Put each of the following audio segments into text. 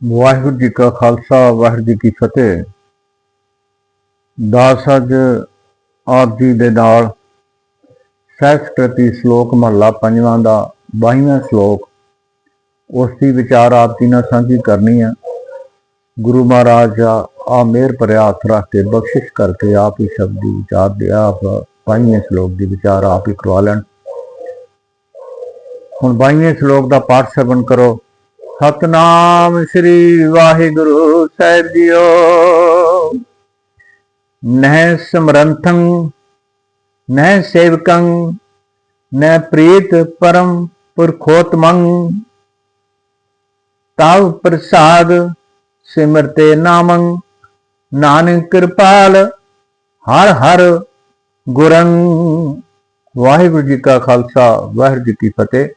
ਵਾਹਿਗੁਰੂ ਜੀ ਕਾ ਖਾਲਸਾ, ਵਾਹਿਗੁਰੂ ਜੀ ਕੀ ਫਤਿਹ। ਦਾਸ ਅੱਜ ਆਪ ਜੀ ਦੇ ਨਾਲ ਸਹਿਸਕ੍ਰਿਤੀ ਸ਼ਲੋਕ ਮਹਲਾ ਪੰਜਵਾਂ ਦਾ 22ਵਾਂ ਸ਼ਲੋਕ। ਉਸ ਦੀ ਵਿਚਾਰ ਆਪ ਜੀ ਨਾਲ ਸਾਂਝੀ ਕਰਨੀ ਹੈ ਗੁਰੂ ਮਹਾਰਾਜ ਆ ਮੇਰ ਭਰਿਆ ਹੱਥ ਰੱਖ ਕੇ ਬਖਸ਼ਿਸ਼ ਕਰਕੇ ਆਪ ਹੀ ਸ਼ਬਦ ਦੀ ਵਿਚਾਰ ਦੇ ਆਪ ਬਾਈਵੇਂ ਸ਼ਲੋਕ ਦੀ ਵਿਚਾਰ ਆਪ ਹੀ ਕਰਵਾ ਲੈਣ। ਹੁਣ ਬਾਈਵੇਂ ਸ਼ਲੋਕ ਦਾ ਪਾਠ ਸਰਵਣ ਕਰੋ। ਸਤਨਾਮ ਸ੍ਰੀ ਵਾਹਿਗੁਰੂ ਸਾਹਿਬ ਜੀਓ। ਨਹਿ ਸਮਰੰਥੰ, ਨਹਿ ਸੇਵਕੰ, ਨਹਿ ਪ੍ਰੀਤ ਪਰਮ ਪੁਰਖੋਤਮੰ। ਤਾਵ ਪ੍ਰਸਾਦ ਸਿਮਰਤੇ ਨਾਮੰ, ਨਾਨਕ ਕਿਰਪਾਲ ਹਰ ਹਰ ਗੁਰੰ। ਵਾਹਿਗੁਰੂ ਜੀ ਕਾ ਖਾਲਸਾ, ਵਾਹਿਗੁਰੂ ਜੀ ਕੀ ਫਤਿਹ।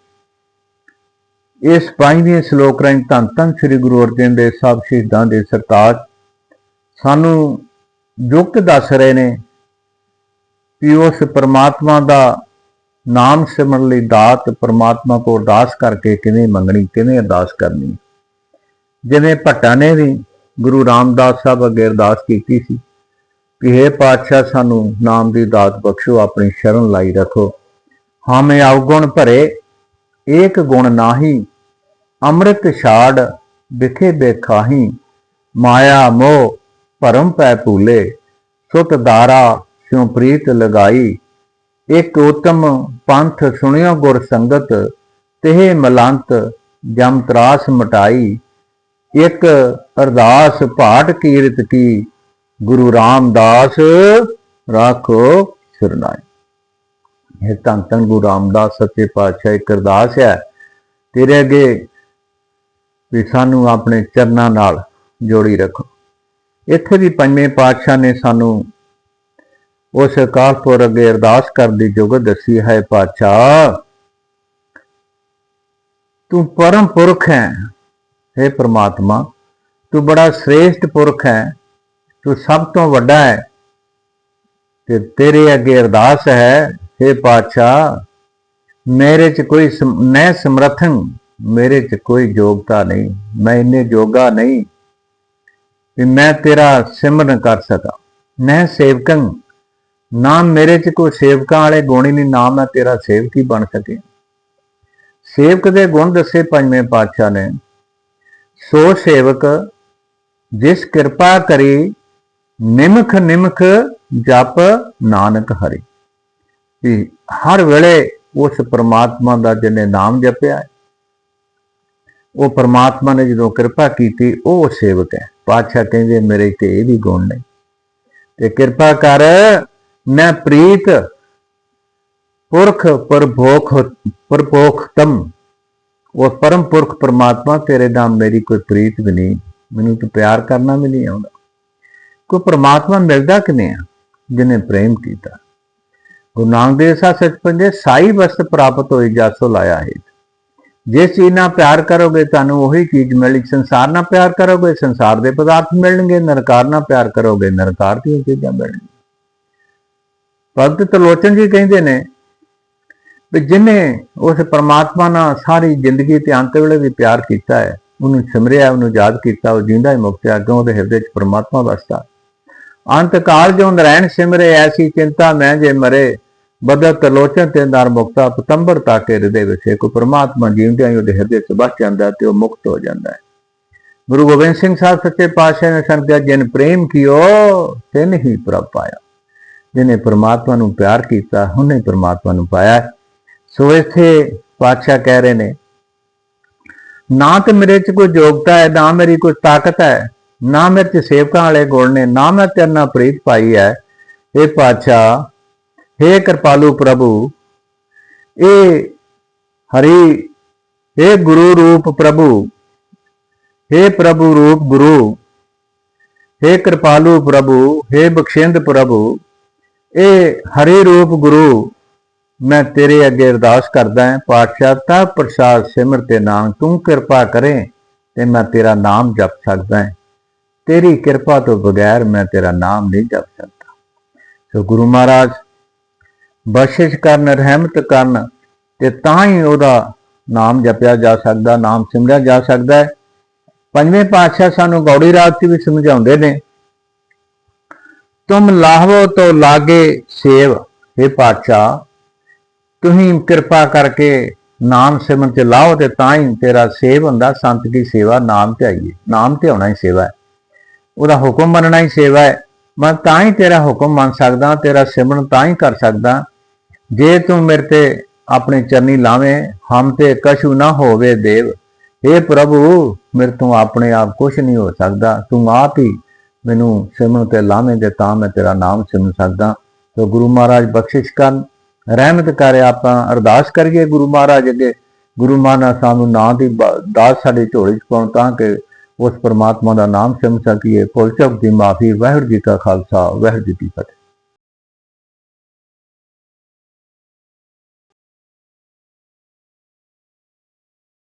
ਇਸ ਪੰਜਵੇਂ ਸ਼ਲੋਕ ਰਾਹੀਂ ਧੰਨ ਧੰਨ ਸ੍ਰੀ ਗੁਰੂ ਅਰਜਨ ਦੇਵ ਸਾਹਿਬ ਸ਼ਹੀਦਾਂ ਦੇ ਸਰਤਾਜ ਸਾਨੂੰ ਯੁਕਤ ਦੱਸ ਰਹੇ ਨੇ ਕਿ ਉਸ ਪਰਮਾਤਮਾ ਦਾ ਨਾਮ ਸਿਮਰਨ ਲਈ ਦਾਤ ਪਰਮਾਤਮਾ ਕੋ ਅਰਦਾਸ ਕਰਕੇ ਕਿਵੇਂ ਮੰਗਣੀ, ਕਿਵੇਂ ਅਰਦਾਸ ਕਰਨੀ। ਜਿਵੇਂ ਭੱਟਾ ਨੇ ਵੀ ਗੁਰੂ ਰਾਮਦਾਸ ਸਾਹਿਬ ਅੱਗੇ ਅਰਦਾਸ ਕੀਤੀ ਸੀ ਕਿ हे ਪਾਤਸ਼ਾਹ, ਸਾਨੂੰ ਨਾਮ ਦੀ ਦਾਤ ਬਖਸ਼ੋ, ਆਪਣੀ ਸ਼ਰਨ ਲਾਈ ਰੱਖੋ। ਹਾਮੇ ਅਵਗੁਣ ਭਰੇ, ਏਕ ਗੁਣ ਨਾਹੀ ਅੰਮ੍ਰਿਤ ਛਾੜ ਵਿਖੇ ਬੇਖਾਹੀ ਮਾਇਆ ਮੋਹ ਭਰਮ ਪੈ ਭੂਲੇ, ਸੁਤ ਦਾਰਾ ਸਿਉ ਪ੍ਰੀਤ ਲਗਾਈ। ਇੱਕ ਉਤਮ ਪੰਥ ਸੁਣਿਓ ਗੁਰ ਸੰਗਤ ਤੇ ਮਲੰਤ ਜਮ ਤਰਾਸ ਮਟਾਈ। ਇਕ ਅਰਦਾਸ ਭਾਟ ਕੀਰਤ ਕੀ, ਗੁਰੂ ਰਾਮਦਾਸ ਰਾਖੋ ਸਿਰਨਾਈ ਇਹ ਧੰਨ ਧੰਨ ਗੁਰੂ ਰਾਮਦਾਸ, ਸੱਚੇ ਪਾਤਸ਼ਾਹ, ਇੱਕ ਅਰਦਾਸ ਹੈ, ਤੇਰੇ ਅੱਗੇ ਵੀ ਸਾਨੂੰ ਆਪਣੇ ਚਰਨਾਂ ਨਾਲ ਜੋੜੀ ਰੱਖੋ। ਇੱਥੇ ਵੀ ਪੰਜਵੇਂ ਪਾਤਸ਼ਾਹ ਨੇ ਸਾਨੂੰ ਉਸ ਅਕਾਲਪੁਰ ਅੱਗੇ ਅਰਦਾਸ ਕਰਨ ਦੀ ਜੁਗਤ ਦੱਸੀ ਹੈ ਪਾਤਸ਼ਾਹ, ਤੂੰ ਪਰਮ ਪੁਰਖ ਹੈ। हे ਪ੍ਰਮਾਤਮਾ, ਤੂੰ ਬੜਾ ਸ੍ਰੇਸ਼ਟ ਪੁਰਖ ਹੈ। ਤੂੰ ਸਭ ਤੋਂ ਵੱਡਾ ਹੈ ਤੇ ਤੇਰੇ ਅੱਗੇ ਅਰਦਾਸ ਹੈ हे ਪਾਤਸ਼ਾਹ, ਮੇਰੇ ਚ ਕੋਈ ਸਮ- ਨੈ ਸਮਰਥਨ ਮੇਰੇ ਚ ਕੋਈ ਯੋਗਤਾ ਨਹੀਂ ਮੈਂ ਇੰਨੇ ਯੋਗਾ ਨਹੀਂ ਵੀ ਮੈਂ ਤੇਰਾ ਸਿਮਰਨ ਕਰ ਸਕਾਂ। ਮੈਂ ਸੇਵਕੰ ਨਾ ਮੇਰੇ ਚ ਕੋਈ ਸੇਵਕਾਂ ਵਾਲੇ ਗੁਣ ਹੀ ਨਹੀਂ ਨਾ ਮੈਂ ਤੇਰਾ ਸੇਵਕ ਹੀ ਬਣ ਸਕੇ ਸੇਵਕ ਦੇ ਗੁਣ ਦੱਸੇ ਪੰਜਵੇਂ ਪਾਤਸ਼ਾਹ ਨੇ ਸੋ ਸੇਵਕ ਜਿਸ ਕਿਰਪਾ ਕਰੀ ਨਿਮਖ ਨਿਮਖ ਜਪ ਨਾਨਕ ਹਰੀ। ਵੀ ਹਰ ਵੇਲੇ ਉਸ ਪ੍ਰਮਾਤਮਾ ਦਾ ਜਿਹਨੇ ਨਾਮ ਜਪਿਆ ਹੈ, ਉਹ ਪ੍ਰਮਾਤਮਾ ਨੇ ਜਦੋਂ ਕਿਰਪਾ ਕੀਤੀ, ਉਹ ਸੇਵਕ ਹੈ। ਪਾਤਸ਼ਾਹ ਕਹਿੰਦੇ, ਮੇਰੇ ਤੇ ਇਹ ਵੀ ਗੁਣ ਨੇ। ਤੇ ਕਿਰਪਾ ਕਰ, ਮੈਂ ਪ੍ਰੀਤ ਪੁਰਖ ਪਰਭੋਖ ਪਰਭੋਖਤਮ ਉਹ ਪਰਮ ਪੁਰਖ ਪਰਮਾਤਮਾ, ਤੇਰੇ ਨਾਮ ਮੇਰੀ ਕੋਈ ਪ੍ਰੀਤ ਵੀ ਨਹੀਂ। ਮੈਨੂੰ ਤਾਂ ਪਿਆਰ ਕਰਨਾ ਵੀ ਨਹੀਂ ਆਉਂਦਾ। ਕੋਈ ਪਰਮਾਤਮਾ ਮਿਲਦਾ ਕਿ ਆ? ਜਿਹਨੇ ਪ੍ਰੇਮ ਕੀਤਾ। ਗੁਰੂ ਨਾਨਕ ਦੇਵ ਸਾਹਿਬ ਸੱਚਪੰਜੇ ਸਾਈ ਵਸਤ ਪ੍ਰਾਪਤ ਹੋਈ, ਜਾਸੋ ਲਾਇਆ ਹੈ ਜਿਸ ਚੀਜ਼ ਨਾਲ ਪਿਆਰ ਕਰੋਗੇ, ਤੁਹਾਨੂੰ ਉਹੀ ਚੀਜ਼ ਮਿਲੇਗੀ ਸੰਸਾਰ ਨਾਲ ਪਿਆਰ ਕਰੋਗੇ, ਸੰਸਾਰ ਦੇ ਪਦਾਰਥ ਮਿਲਣਗੇ, ਨਿਰਕਾਰ ਨਾਲ ਪਿਆਰ ਕਰੋਗੇ, ਨਿਰਕਾਰ ਦੀਆਂ ਚੀਜ਼ਾਂ ਮਿਲਣਗੀਆਂ। ਭਗਤ ਤਲੋਚਨ ਜੀ ਕਹਿੰਦੇ ਨੇ ਵੀ ਜਿਹਨੇ ਉਸ ਪਰਮਾਤਮਾ ਨਾਲ ਸਾਰੀ ਜ਼ਿੰਦਗੀ ਤੇ ਅੰਤ ਵੇਲੇ ਵੀ ਪਿਆਰ ਕੀਤਾ ਹੈ, ਉਹਨੂੰ ਸਿਮਰਿਆ, ਉਹਨੂੰ ਯਾਦ ਕੀਤਾ, ਉਹ ਜਿੰਦਾ ਹੀ ਮੁਕਤ ਹੈ ਕਿਉਂ ਉਹਦੇ ਹਿਰਦੇ 'ਚ ਪਰਮਾਤਮਾ ਵਸਦਾ। ਅੰਤ ਕਾਲ ਜੋ ਨਰੈਣ ਸਿਮਰੇ, ਐਸੀ ਚਿੰਤਾ ਮੈਂ ਜੇ ਮਰੇ ਬਦਤ ਲੋਚਨ ਤੇ ਦਰ ਮੁਕਤਾ, ਪਤੰਬਰ ਤਾਕੇ ਕੋਈ ਪ੍ਰਮਾਤਮਾ ਜਿਉਂਦਿਆਂ ਹੀ ਉਹਦੇ ਹਿਰਦੇ 'ਚ ਬਸ ਜਾਂਦਾ ਤੇ ਉਹ ਮੁਕਤ ਹੋ ਜਾਂਦਾ ਹੈ। ਗੁਰੂ ਗੋਬਿੰਦ ਸਿੰਘ ਸਾਹਿਬ ਸੱਚੇ ਪਾਤਸ਼ਾਹ ਨੇ ਸੰਗਿਆ ਜਿਨ ਪ੍ਰੇਮ ਕੀਓ, ਤਿਨ ਹੀ ਪ੍ਰਭ ਪਾਇਆ। ਜਿਹਨੇ ਪਰਮਾਤਮਾ ਨੂੰ ਪਿਆਰ ਕੀਤਾ, ਉਹਨੇ ਪ੍ਰਮਾਤਮਾ ਨੂੰ ਪਾਇਆ ਸੋ ਇੱਥੇ ਪਾਤਸ਼ਾਹ ਕਹਿ ਰਹੇ ਨੇ, ਨਾ ਤੇ ਮੇਰੇ 'ਚ ਕੋਈ ਯੋਗਤਾ ਹੈ, ਨਾ ਮੇਰੀ ਕੋਈ ਤਾਕਤ ਹੈ, ਨਾ ਮੇਰੇ 'ਚ ਸੇਵਕਾਂ ਵਾਲੇ ਗੁਣ ਨੇ, ਨਾ ਮੈਂ ਤੇਰੇ ਨਾਲ ਪ੍ਰੀਤ ਪਾਈ ਹੈ। ਇਹ ਪਾਤਸ਼ਾਹ हे ਕਿਰਪਾਲੂ ਪ੍ਰਭੂ ਇਹ ਹਰੀ हे ਗੁਰੂ ਰੂਪ ਪ੍ਰਭੂ हे ਪ੍ਰਭੂ ਰੂਪ ਗੁਰੂ हे ਕਿਰਪਾਲੂ ਪ੍ਰਭੂ हे ਬਖਸ਼ਿੰਦ ਪ੍ਰਭੂ ਇਹ ਹਰੀ ਰੂਪ ਗੁਰੂ ਮੈਂ ਤੇਰੇ ਅੱਗੇ ਅਰਦਾਸ ਕਰਦਾ ਹਾਂ ਪਾਤਸ਼ਾਹ ਤਾ ਪ੍ਰਸਾਦ ਸਿਮਰ ਤੇ ਨਾਮ ਤੂੰ ਕਿਰਪਾ ਕਰੇ ਤੇ ਮੈਂ ਤੇਰਾ ਨਾਮ ਜਪ ਸਕਦਾ ਹਾਂ ਤੇਰੀ ਕਿਰਪਾ ਤੋਂ ਬਗੈਰ ਮੈਂ ਤੇਰਾ ਨਾਮ ਨਹੀਂ ਜਪ ਸਕਦਾ ਸੋ ਗੁਰੂ ਮਹਾਰਾਜ ਬਖਸ਼ਿਸ਼ ਕਰਨ, ਰਹਿਮਤ ਕਰਨ ਤੇ ਤਾਂ ਹੀ ਉਹਦਾ ਨਾਮ ਜਪਿਆ ਜਾ ਸਕਦਾ, ਨਾਮ ਸਿਮਰਿਆ ਜਾ ਸਕਦਾ ਹੈ। ਪੰਜਵੇਂ ਪਾਤਸ਼ਾਹ ਸਾਨੂੰ ਗੌੜੀ ਰਾਗ 'ਚ ਵੀ ਸਮਝਾਉਂਦੇ ਨੇ, ਤੁਮ ਲਾਹਵੋ ਤੋ ਲਾਗੇ ਸੇਵ हे ਪਾਤਸ਼ਾਹ, ਤੁਸੀਂ ਕਿਰਪਾ ਕਰਕੇ ਨਾਮ ਸਿਮਰਨ ਤੇ ਲਾਓ ਤੇ ਤਾਂ ਹੀ ਤੇਰਾ ਸੇਵ ਹੁੰਦਾ, ਸੰਤ ਦੀ ਸੇਵਾ ਨਾਮ ਤੇ ਆਈਏ, ਨਾਮ ਤੇ ਹੋਣਾ ਹੀ ਸੇਵਾ ਹੈ। ਉਹਦਾ ਹੁਕਮ ਮੰਨਣਾ ਹੀ ਸੇਵਾ ਹੈ। ਮੈਂ ਤਾਂ ਹੀ ਤੇਰਾ ਹੁਕਮ ਮੰਨ ਸਕਦਾ, ਤੇਰਾ ਸਿਮਰਨ ਤਾਂ ਹੀ ਕਰ ਸਕਦਾ ਜੇ ਤੂੰ ਮੇਰੇ ਤੇ ਆਪਣੇ ਚਰਨੀ ਲਾਵੇਂ, ਹਮ ਤੇ ਕਸ਼ੂ ਨਾ ਹੋਵੇ ਦੇਵ। हे ਪ੍ਰਭੂ, ਮੇਰੇ ਤੋਂ ਆਪਣੇ ਆਪ ਕੁਝ ਨਹੀਂ ਹੋ ਸਕਦਾ। ਤੂੰ ਆਪ ਹੀ ਮੈਨੂੰ ਸਿਮਰਨ ਤੇ ਲਾਵੇਂ ਤੇ ਤਾਂ ਮੈਂ ਤੇਰਾ ਨਾਮ ਸਿਮਰ ਸਕਦਾ। ਤੋ ਗੁਰੂ ਮਹਾਰਾਜ ਬਖਸ਼ਿਸ਼ ਕਰਨ। ਰਹਿਮਤ ਕਰੇ ਆਪਾਂ, ਅਰਦਾਸ ਕਰੀਏ ਗੁਰੂ ਮਹਾਰਾਜ ਅੱਗੇ। ਗੁਰੂ ਮਹਾਰਾਜ ਸਾਨੂੰ ਨਾਂ ਦੀ ਬ- ਦਾਤ ਸਾਡੇ ਝੋਲੇ 'ਚ ਪਾਉਣ ਤਾਂ ਕਿ ਉਸ ਪਰਮਾਤਮਾ ਦਾ ਨਾਮ ਸਿਮਰ ਸਕੀਏ। ਭੁੱਲ ਚੁੱਕ ਦੀ ਮਾਫੀ, ਵਾਹਿਗੁਰੂ ਜੀ ਕਾ ਖਾਲਸਾ, ਵਾਹਿਗੁਰੂ ਜੀ ਕੀ ਫਤਿਹ।